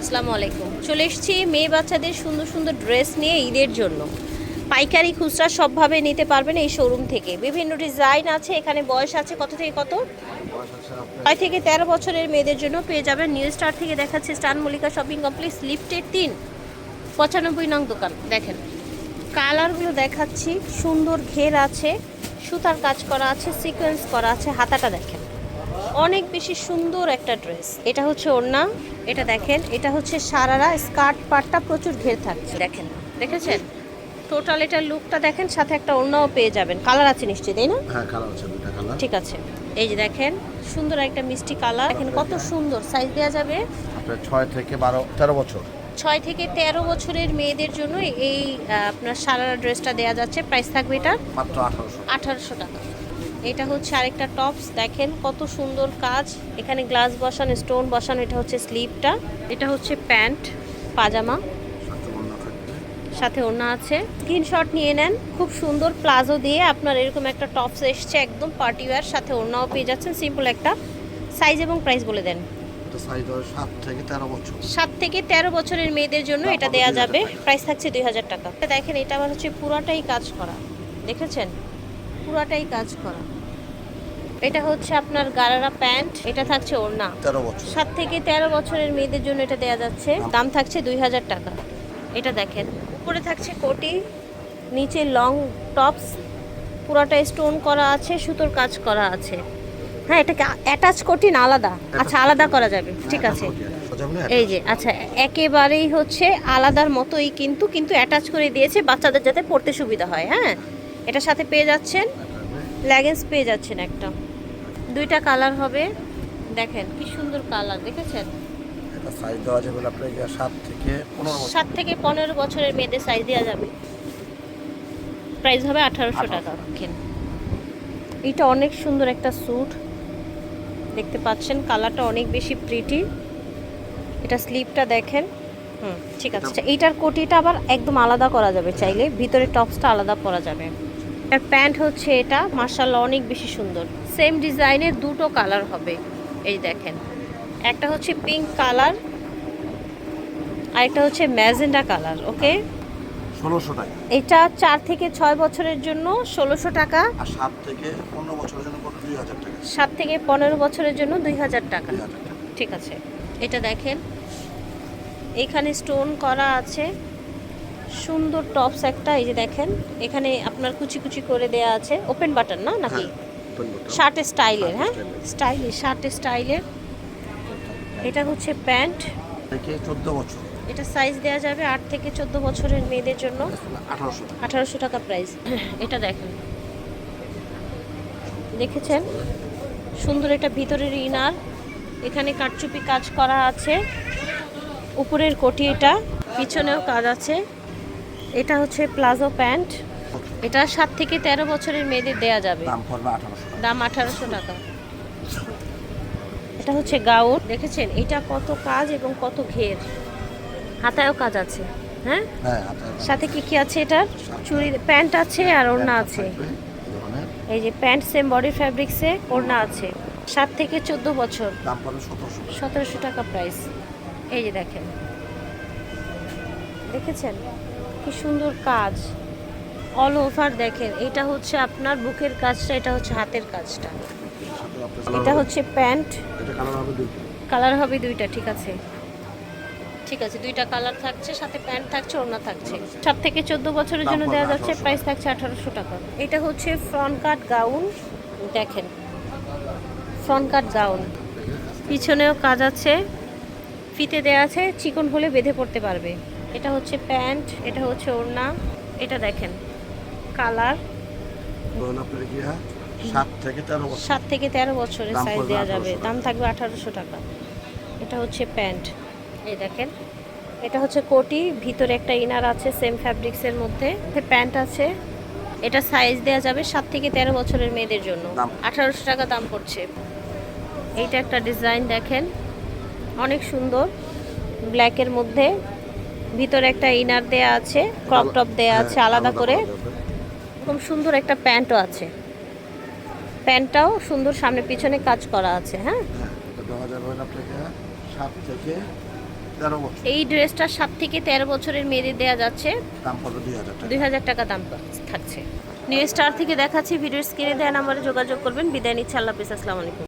আসসালামু আলাইকুম। চলে এসেছি মেয়ে বাচ্চাদের সুন্দর সুন্দর ড্রেস নিয়ে ঈদের জন্য। পাইকারি খুচরা সবভাবে নিতে পারবেন এই শোরুম থেকে। বিভিন্ন ডিজাইন আছে, এখানে বয়স আছে কত থেকে কত? ছয় থেকে তেরো বছরের মেয়েদের জন্য পেয়ে যাবেন নিউ স্টার থেকে দেখাচ্ছে স্টান মল্লিকা শপিং কমপ্লেক্স লিফটের তিন, পঁচানব্বই নং দোকান। দেখেন কালারগুলো দেখাচ্ছি, সুন্দর ঘের আছে, সুতার কাজ করা আছে সিকোয়েন্স করা আছে, হাতাটা দেখেন। অনেক বেশি সুন্দর একটা ড্রেস। এটা হচ্ছে ওড়না এটা দেখেন এটা হচ্ছে সারারা স্কার্ট পাটটা প্রচুর ঘের থাকছে। দেখেন দেখেছেন? টোটাল এটার লুকটা দেখেন সাথে একটা ওড়নাও পেয়ে যাবেন। কালার আছে নিশ্চয়ই তাই না? হ্যাঁ কালার আছে দুটা কালার ঠিক আছে। এই যে দেখেন সুন্দর একটা মিষ্টি কালার দেখেন কত সুন্দর সাইজ দেওয়া যাবে। আপনার ছয় থেকে বারো তেরো বছর। ছয় থেকে তেরো বছরের মেয়েদের জন্য এই আপনার সারারা ড্রেসটা দেওয়া যাচ্ছে। প্রাইস থাকবে এটা মাত্র আঠারোশো। আঠারোশো টাকা। এটা হচ্ছে আরেকটা টপস। দেখেন কত সুন্দর কাজ। এখানে গ্লাস বসানো স্টোন বসানো এটা হচ্ছে স্লিভটা এটা হচ্ছে প্যান্ট পাজামা। সাথে ওড়না আছে। স্ক্রিনশট নিয়ে নেন। খুব সুন্দর প্লাজো দিয়ে আপনার এরকম একটা টপস এসছে একদম পার্টি ওয়্যার। সাথে ওড়নাও পেয়ে যাচ্ছেন। সিম্পল একটা সাইজ এবং প্রাইস বলে দেন। সাত থেকে তেরো বছর। সাত থেকে তেরো বছরের মেয়েদের জন্য এটা দেয়া যাবে। প্রাইস থাকছে দুই হাজার টাকা। দেখেন এটা আবার হচ্ছে পুরাটাই কাজ করা। দেখেছেন? পুরাটাই কাজ করা। এটা হচ্ছে আপনার গারারা প্যান্ট এটা থাকছে ওড়না। তেরো বছর। সাত থেকে তেরো বছরের মেয়েদের জন্য এটা দেয়া যাচ্ছে। দাম থাকছে দুই হাজার টাকা। এটা দেখেন উপরে থাকছে কোটি নিচে লং টপস পুরাটা স্টোন করা আছে সুতোর কাজ করা আছে। হ্যাঁ এটাকে অ্যাটাচ কোটি না আলাদা? আচ্ছা আলাদা করা যাবে ঠিক আছে। এই যে আচ্ছা একেবারেই হচ্ছে আলাদার মতোই কিন্তু কিন্তু অ্যাটাচ করে দিয়েছে বাচ্চাদের যাতে পড়তে সুবিধা হয় হ্যাঁ। এটার সাথে পেয়ে যাচ্ছেন লেগেন্স পেয়ে যাচ্ছেন একটা। দুইটা কালার হবে। দেখেন কি সুন্দর কালার দেখেছেন? এটা সাইজ দেওয়া যাবে আপনার গিয়ে সাত থেকে পনেরো বছর। সাত থেকে পনেরো বছরের মেয়েদের সাইজ দেওয়া যাবে। প্রাইস হবে আঠারোশো টাকা। দেখেন এটা অনেক সুন্দর একটা স্যুট দেখতে পাচ্ছেন কালারটা অনেক বেশি প্রিটি এটা স্লিপটা দেখেন। হুম ঠিক আছে। আচ্ছা, এইটার কোটিটা আবার একদম আলাদা করা যাবে চাইলে। ভিতরে টপসটা আলাদা করা যাবে। আর প্যান্ট হচ্ছে এটা। মার্শাল্লাহ অনেক বেশি সুন্দর। সেম ডিজাইনের দুটো কালার হবে। এই দেখেন একটা হচ্ছে পিঙ্ক কালার আর একটা হচ্ছে ম্যাজেন্ডা কালার ওকে? ষোলোশো টাকা। এটা চার থেকে ছয় বছরের জন্য ষোলোশো টাকা। আর সাত থেকে পনেরো বছরের জন্য দুই হাজার টাকা। সাত থেকে পনেরো বছরের জন্য দুই হাজার টাকা। ঠিক আছে। এটা দেখেন এখানে স্টোন করা আছে। সুন্দর টপস একটা এই যে দেখেন এখানে আপনার কুচি কুচি করে দেয়া আছে। ওপেন বাটন না নাকি? হ্যাঁ। শার্ট স্টাইলের হ্যাঁ। স্টাইলের শার্ট স্টাইলের। এটা হচ্ছে প্যান্ট। চোদ্দ বছর। এটা সাইজ দেওয়া যাবে আট থেকে চোদ্দ বছরের মেয়েদের জন্য। আঠারোশো টাকা। প্রাইস। এটা দেখেন। দেখেছেন? সুন্দর একটা ভিতরের ইনার। এখানে কাটচুপি কাজ করা আছে। উপরের কোটি এটা পিছনেও কাজ আছে। এটা হচ্ছে প্লাজো প্যান্ট। এটা সাত থেকে তেরো বছরের মেয়েদের দেয়া যাবে। দাম পড়বে আঠারোশো টাকা। দাম আঠারোশো টাকা। এটা হচ্ছে গাউন। দেখেছেন? এটা কত কাজ এবং কত ঘের। হাতায়ও কাজ আছে হ্যাঁ? হ্যাঁ সাথে কি কি আছে এটার চুড়ি প্যান্ট আছে আর ওড়না আছে। এই যে প্যান্ট সেম বডি ফ্যাব্রিক্সে ওড়না আছে। সাত থেকে চোদ্দ বছর। সতেরোশো টাকা। সতেরোশো টাকা প্রাইস। এই যে দেখেন। দেখেছেন? কি সুন্দর কাজ। অল ওভার দেখেন এটা হচ্ছে আপনার বুকের কাজটা এটা হচ্ছে হাতের কাজটা। এটা হচ্ছে প্যান্ট। এটা কালার হবে দুইটা। কালার হবে দুইটা ঠিক আছে। ঠিক আছে দুইটা কালার থাকছে সাথে প্যান্ট থাকছে ওড়না থাকছে। সাত থেকে চোদ্দ বছরের জন্য দেওয়া যাচ্ছে প্রাইস থাকছে আঠারোশো টাকা। এটা হচ্ছে ফ্রন্ট কাট গাউন দেখেন। ফ্রন্ট কাট গাউন পিছনেও কাজ আছে ফিতে দেওয়া আছে চিকন হলে বেঁধে পড়তে পারবে। এটা হচ্ছে প্যান্ট এটা হচ্ছে ওড়না এটা দেখেন। কালার। সাত থেকে তেরো বছর। সাত থেকে তেরো বছরের সাইজ দেওয়া যাবে। দাম থাকবে আঠারোশো টাকা। এটা হচ্ছে প্যান্ট। এই দেখেন। এটা হচ্ছে কোটি। ভিতরে একটা ইনার আছে সেম ফ্যাব্রিক্সের মধ্যে। প্যান্ট আছে। এটা সাইজ দেওয়া যাবে সাত থেকে তেরো বছরের মেয়েদের জন্য। আঠারোশো টাকা দাম পড়ছে। এইটা একটা ডিজাইন দেখেন। অনেক সুন্দর। ব্ল্যাকের মধ্যে। ভিতরে একটা ইনার দেয়া আছে ক্রপ টপ দেয়া আছে হ্যাঁ, আলাদা করে। এরকম সুন্দর একটা প্যান্টও আছে। প্যান্টটাও সুন্দর সামনে পিছনে কাজ করা আছে হ্যাঁ? হ্যাঁ থেকে এই ড্রেসটা সাত থেকে তেরো বছরের মেয়েদের দেওয়া যাচ্ছে। দুই হাজার টাকা। দুই হাজার টাকা দাম থাকছে। নিউ স্টার থেকে দেখাচ্ছি ভিডিও স্ক্রিনে দেওয়া নাম্বারে যোগাযোগ করবেন। বিদায় নিচ্ছে আল্লাহ হাফিজ আসসালামু আলাইকুম।